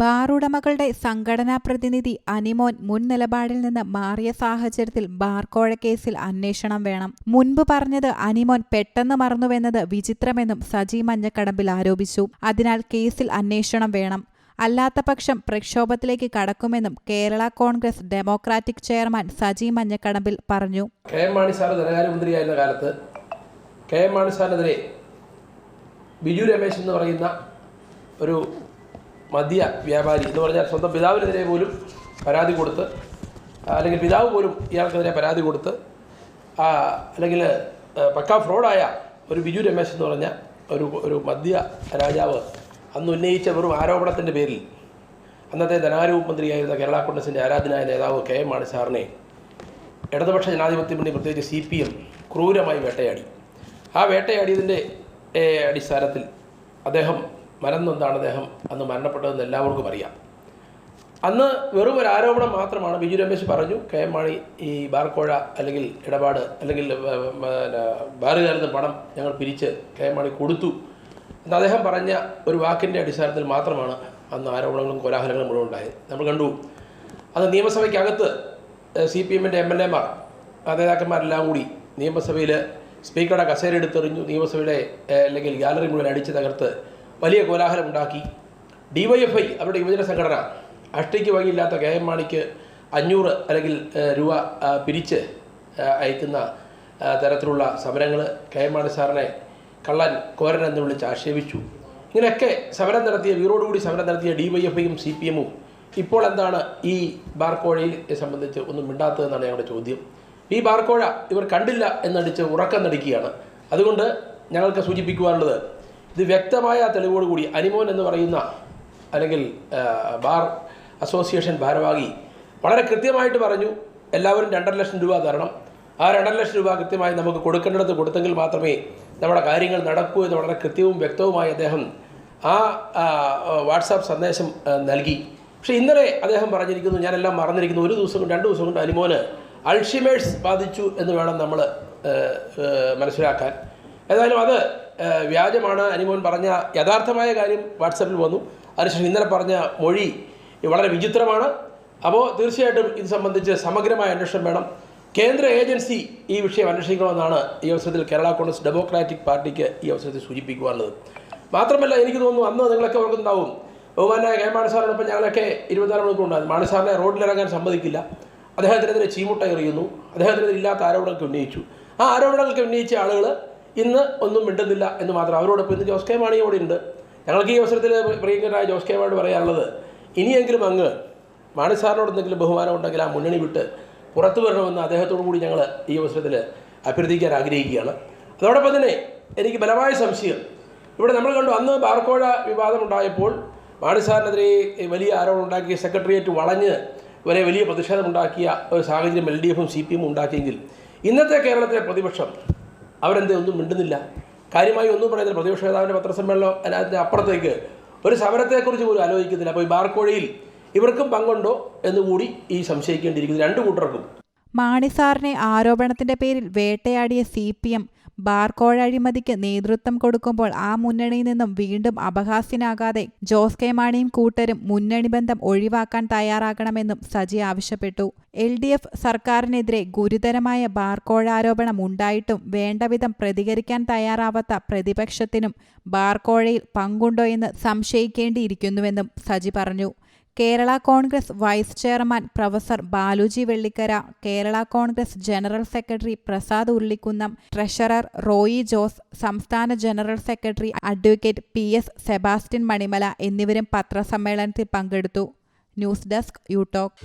ബാറുടമകളുടെ സംഘടനാ പ്രതിനിധി അനിമോൻ മുൻ നിലപാടിൽ നിന്ന് മാറിയ സാഹചര്യത്തിൽ ബാർകോഴ കേസിൽ അന്വേഷണം വേണം. മുൻപ് പറഞ്ഞത് അനിമോൻ പെട്ടെന്ന് മറന്നുവെന്നത് വിചിത്രമെന്നും സജി മഞ്ഞക്കടമ്പിൽ ആരോപിച്ചു. അതിനാൽ കേസിൽ അന്വേഷണം വേണം. അല്ലാത്ത പക്ഷം പ്രക്ഷോഭത്തിലേക്ക് കടക്കുമെന്നും കേരള കോൺഗ്രസ് ഡെമോക്രാറ്റിക് ചെയർമാൻ സജി മഞ്ഞക്കടമ്പിൽ പറഞ്ഞു. കെ എം മാണി സാർ ധനകാര്യമന്ത്രിയായിരുന്ന കാലത്ത് കെ എം മാണി സാറിനെതിരെ ബിജു രമേശ് എന്ന് പറയുന്ന ഒരു മദ്യ വ്യാപാരി എന്ന് പറഞ്ഞാൽ സ്വന്തം പിതാവിനെതിരെ പോലും പരാതി കൊടുത്ത് അല്ലെങ്കിൽ പിതാവ് പോലും ഇയാൾക്കെതിരെ പരാതി കൊടുത്ത് അല്ലെങ്കിൽ പക്ക ഫ്രോഡായ ഒരു ബിജു രമേശ് എന്ന് പറഞ്ഞ ഒരു ഒരു മദ്യ രാജാവ് അന്ന് ഉന്നയിച്ച വെറും ആരോപണത്തിന്റെ പേരിൽ അന്നത്തെ ധനാരൂപ മന്ത്രിയായിരുന്ന കേരള കോൺഗ്രസിന്റെ ആരാധനായ നേതാവ് കെ എം മാണി സാറിനെ ഇടതുപക്ഷ ജനാധിപത്യ മുന്നണി പ്രത്യേകിച്ച് സി പി എം ക്രൂരമായി വേട്ടയാടി. ആ വേട്ടയാടിയതിന്റെ അടിസ്ഥാനത്തിൽ അദ്ദേഹം മരന്നൊന്നാണ് അദ്ദേഹം അന്ന് മരണപ്പെട്ടതെന്ന് എല്ലാവർക്കും അറിയാം. അന്ന് വെറും ഒരു ആരോപണം മാത്രമാണ് ബിജു രമേശ് പറഞ്ഞു. കെ എം മാണി ഈ ബാർക്കോഴ അല്ലെങ്കിൽ ഇടപാട് അല്ലെങ്കിൽ ബാറുകാരിൽ പണം ഞങ്ങൾ പിരിച്ച് കെ എം മാണി കൊടുത്തു എന്ന് അദ്ദേഹം പറഞ്ഞ ഒരു വാക്കിന്റെ അടിസ്ഥാനത്തിൽ മാത്രമാണ് അന്ന് ആരോപണങ്ങളും കോലാഹലങ്ങളും മുഴുവൻ ഉണ്ടായത്. നമ്മൾ കണ്ടു. അത് നിയമസഭയ്ക്കകത്ത് സി പി എമ്മിന്റെ എം എൽ എമാർ നേതാക്കന്മാരെല്ലാം കൂടി നിയമസഭയിൽ സ്പീക്കറുടെ കസേര എടുത്തെറിഞ്ഞു നിയമസഭയുടെ അല്ലെങ്കിൽ ഗാലറി മുഴുവൻ അടിച്ച് തകർത്ത് വലിയ കോലാഹലം ഉണ്ടാക്കി. ഡിവൈഎഫ്ഐ അവരുടെ യുവജന സംഘടന അഷ്ടയ്ക്ക് വകയില്ലാത്ത കെ എം മാണിക്ക് അഞ്ഞൂറ് അല്ലെങ്കിൽ രൂപ പിരിച്ച് അയക്കുന്ന തരത്തിലുള്ള സമരങ്ങൾ കെ എം മാണി സാറിനെ കള്ളൻ കോരൻ എന്ന് വിളിച്ച് ആക്ഷേപിച്ചു. ഇങ്ങനെയൊക്കെ സമരം നടത്തിയ വീറോടുകൂടി സമരം നടത്തിയ ഡിവൈഎഫ്ഐയും സി പി എമ്മും ഇപ്പോൾ എന്താണ് ഈ ബാർക്കോഴയെ സംബന്ധിച്ച് ഒന്നും മിണ്ടാത്തതെന്നാണ് ഞങ്ങളുടെ ചോദ്യം. ഈ ബാർക്കോഴ ഇവർ കണ്ടില്ല എന്നടിച്ച് ഉറക്കം നടിക്കുകയാണ്. അതുകൊണ്ട് ഞങ്ങൾക്ക് സൂചിപ്പിക്കുവാനുള്ളത് ഇത് വ്യക്തമായ തെളിവോടുകൂടി അനിമോൻ എന്ന് പറയുന്ന അല്ലെങ്കിൽ ബാർ അസോസിയേഷൻ ഭാരവാഹി വളരെ കൃത്യമായിട്ട് പറഞ്ഞു എല്ലാവരും രണ്ടര ലക്ഷം രൂപ തരണം. ആ രണ്ടര ലക്ഷം രൂപ കൃത്യമായി നമുക്ക് കൊടുക്കേണ്ടത് കൊടുത്തെങ്കിൽ മാത്രമേ നമ്മുടെ കാര്യങ്ങൾ നടക്കൂ എന്ന് വളരെ കൃത്യവും വ്യക്തവുമായി അദ്ദേഹം ആ വാട്സാപ്പ് സന്ദേശം നൽകി. പക്ഷേ ഇന്നലെ അദ്ദേഹം പറഞ്ഞിരിക്കുന്നു ഞാനെല്ലാം മറന്നിരിക്കുന്നു. ഒരു ദിവസം കൊണ്ട് രണ്ട് ദിവസം കൊണ്ട് അനിമോന് അൾഷിമേഴ്സ് ബാധിച്ചു എന്ന് വേണം നമ്മൾ മനസ്സിലാക്കാൻ. ഏതായാലും അത് വ്യാജമാണ് അനിമോൻ പറഞ്ഞ യഥാർത്ഥമായ കാര്യം വാട്സപ്പിൽ വന്നു. അതിനുശേഷം ഇന്നലെ പറഞ്ഞ മൊഴി വളരെ വിചിത്രമാണ്. അപ്പോൾ തീർച്ചയായിട്ടും ഇത് സംബന്ധിച്ച് സമഗ്രമായ അന്വേഷണം വേണം. കേന്ദ്ര ഏജൻസി ഈ വിഷയം അന്വേഷിക്കണമെന്നാണ് ഈ അവസരത്തിൽ കേരള കോൺഗ്രസ് ഡെമോക്രാറ്റിക് പാർട്ടിക്ക് ഈ അവസരത്തിൽ സൂചിപ്പിക്കുവാനുള്ളത്. മാത്രമല്ല എനിക്ക് തോന്നുന്നു അന്ന് നിങ്ങളൊക്കെ ഓർക്കുന്നുണ്ടാവും. ബഹുമാനായ കെ മാണിസാറിനൊപ്പം ഞങ്ങളൊക്കെ ഇരുപത്തിനാല് മണിക്കൂർ ഉണ്ടായിരുന്നു. മാണി സാറിനെ റോഡിലിറങ്ങാൻ സമ്മതിക്കില്ല. അദ്ദേഹത്തിനെതിരെ ചീമുട്ട എറിയുന്നു അദ്ദേഹത്തിനെതിരെ ഇല്ലാത്ത ആരോപണങ്ങൾക്ക് ഉന്നയിച്ചു. ആ ആരോപണങ്ങൾക്ക് ഉന്നയിച്ച ആളുകൾ ഇന്ന് ഒന്നും മിണ്ടുന്നില്ല എന്ന് മാത്രം. അവരോടൊപ്പം ഇന്ന് ജോസ് കെ മാണി ഇവിടെ ഉണ്ട്. ഞങ്ങൾക്ക് ഈ അവസരത്തിൽ പ്രിയങ്കരായ ജോസ് കെ മാണി പറയാനുള്ളത് ഇനിയെങ്കിലും അങ്ങ് മാണി സാറിനോട് എന്തെങ്കിലും ബഹുമാനം ഉണ്ടെങ്കിൽ ആ മുന്നണി വിട്ട് പുറത്തു വരണമെന്ന് അദ്ദേഹത്തോടു കൂടി ഞങ്ങൾ ഈ അവസരത്തിൽ അഭ്യർത്ഥിക്കാൻ ആഗ്രഹിക്കുകയാണ്. അതോടൊപ്പം തന്നെ എനിക്ക് ബലമായ സംശയം ഇവിടെ നമ്മൾ കണ്ടു അന്ന് ബാർക്കോഴ വിവാദം ഉണ്ടായപ്പോൾ മാണി സാറിനെതിരെ വലിയ ആരോപണം ഉണ്ടാക്കിയ സെക്രട്ടേറിയറ്റ് വളഞ്ഞ് വരെ വലിയ പ്രതിഷേധമുണ്ടാക്കിയ ഒരു സാഹചര്യം എൽ ഡി എഫും സി പി എമ്മും ഉണ്ടാക്കിയെങ്കിൽ ഇന്നത്തെ കേരളത്തിലെ പ്രതിപക്ഷം അവരെന്തേ ഒന്നും മിണ്ടുന്നില്ല. കാര്യമായി ഒന്നും പറയുന്നില്ല. പ്രതിപക്ഷ നേതാവിന്റെ പത്രസമ്മേളനം അല്ലാതെ അപ്പുറത്തേക്ക്. ഒരു സമരത്തെക്കുറിച്ച് പോലും ആലോചിക്കുന്നില്ല. അപ്പോൾ ഈ ബാർക്കോഴയിൽ ഇവർക്കും പങ്കുണ്ടോ എന്ന് കൂടി ഈ സംശയിക്കേണ്ടിയിരിക്കുന്നു. രണ്ട് കൂട്ടർക്കും. മാണിസാറിനെ ആരോപണത്തിന്റെ പേരിൽ വേട്ടയാടിയ സി പി എം ബാർക്കോഴ കോഴഴിമതിക്ക് നേതൃത്വം കൊടുക്കുമ്പോൾ ആ മുന്നണിയിൽ നിന്നും വീണ്ടും അപഹാസ്യനാകാതെ ജോസ് കെ മാണിയും കൂട്ടരും മുന്നണി ബന്ധം ഒഴിവാക്കാൻ തയ്യാറാകണമെന്നും സജി ആവശ്യപ്പെട്ടു. എൽ ഡി എഫ് സർക്കാരിനെതിരെ ഗുരുതരമായ ബാർക്കോഴ ആരോപണം ഉണ്ടായിട്ടും വേണ്ടവിധം പ്രതികരിക്കാൻ തയ്യാറാവാത്ത പ്രതിപക്ഷത്തിനും ബാർക്കോഴയിൽ പങ്കുണ്ടോ എന്ന് സംശയിക്കേണ്ടിയിരിക്കുന്നുവെന്നും സജി പറഞ്ഞു. Kerala Congress vice chairman professor Baluji Vellikkara Kerala Congress general secretary Prasad Ullikkunnam treasurer Roy Jose സംസ്ഥാന general secretary advocate P S Sebastian Manimala എന്നിവരും പത്രസമ്മേളനത്തിൽ പങ്കെടുത്തു. News desk യൂടോക്ക്